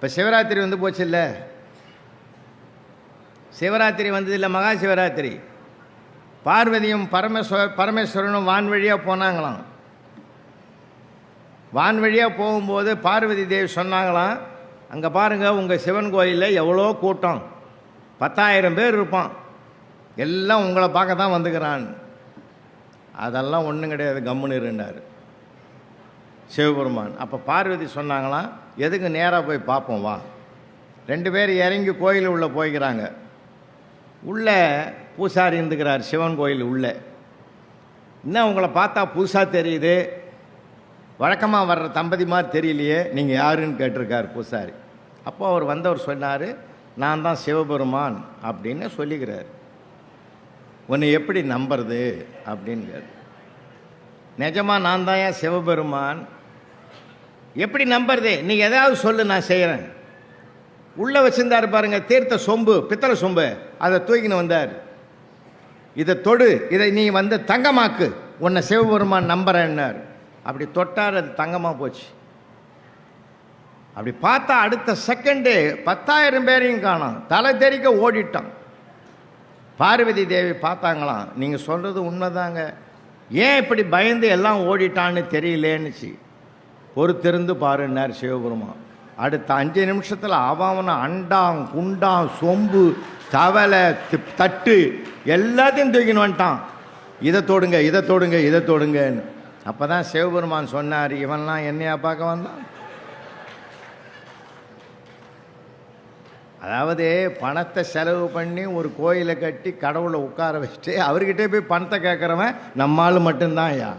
இப்போ சிவராத்திரி வந்து போச்சு இல்லை சிவராத்திரி வந்தது இல்லை மகா சிவராத்திரி. பார்வதியும் பரமேஸ்வர பரமேஸ்வரனும் வான் வழியாக போனாங்களாம். வான் வழியாக போகும்போது பார்வதி தேவி சொன்னாங்களாம் அங்கே பாருங்கள் உங்கள் சிவன் கோயிலில் எவ்வளோ கூட்டம். பத்தாயிரம் பேர் இருப்பான். எல்லாம் உங்களை பார்க்க தான் வந்துக்கிறான். அதெல்லாம் ஒன்றும் கிடையாது கம்முன்னு இருந்தார். சிவபெருமான். அப்போ பார்வதி சொன்னாங்களாம் எதுக்கு நேராக போய் பார்ப்போம் வா. ரெண்டு பேர் இறங்கி கோயில் உள்ளே போய்க்கிறாங்க. உள்ளே பூசாரி இருந்துக்கிறார் சிவன் கோயில் உள்ளே. இன்னும் உங்களை பார்த்தா புதுசாக தெரியுது. வழக்கமாக வர்ற தம்பதி மாதிரி தெரியலையே நீங்கள் யாருன்னு கேட்டிருக்கார் பூசாரி. அப்போ அவர் வந்தவர் சொன்னார் நான் தான் சிவபெருமான் அப்படின்னு சொல்லிக்கிறார். உன்னை எப்படி நம்புறது? அப்படின்னு கேட்டு நிஜமாக நான் தான் ஏன் சிவபெருமான்? எப்படி நம்புறது? நீ ஏதாவது சொல்லு நான் செய்கிறேன் உள்ளே வச்சிருந்தாரு பாருங்க தீர்த்த சொம்பு பித்தளை சொம்பு. அதை தூக்கின்னு வந்தார். இதை தொடு இதை நீ வந்து தங்கமாக்கு. உன்னை சிவபெருமான் நம்புறேன்னார். அப்படி தொட்டார் அது தங்கமாக போச்சு. அப்படி பார்த்தா அடுத்த செகண்டு பத்தாயிரம் பேரையும் காணோம். தலை தெறிக்க ஓடிட்டான் பார்வதி தேவி பார்த்தாங்களாம் நீங்கள் சொல்கிறது உண்மைதாங்க. ஏன் இப்படி பயந்து எல்லாம் ஓடிட்டான்னு தெரியலேன்னுச்சு. பொறுத்திருந்து பாருன்னார் சிவபெருமான் அடுத்த அஞ்சு நிமிஷத்தில் அவனை அண்டாம் குண்டாம் சொம்பு தவளை தட்டு எல்லாத்தையும் தூக்கின்னு வந்துட்டான். இதை தொடுங்க இதை தொடுங்க இதை தொடுங்கன்னு. அப்போ தான் சிவபெருமான் சொன்னார் இவன்லாம் என்னையா பார்க்க வந்தான்? அதாவது பணத்தை செலவு பண்ணி ஒரு கோயிலை கட்டி கடவுளை உட்கார வச்சுட்டு அவர்கிட்டே போய் பணத்தை கேட்குறவன் நம்மால் மட்டும்தான் ஐயா.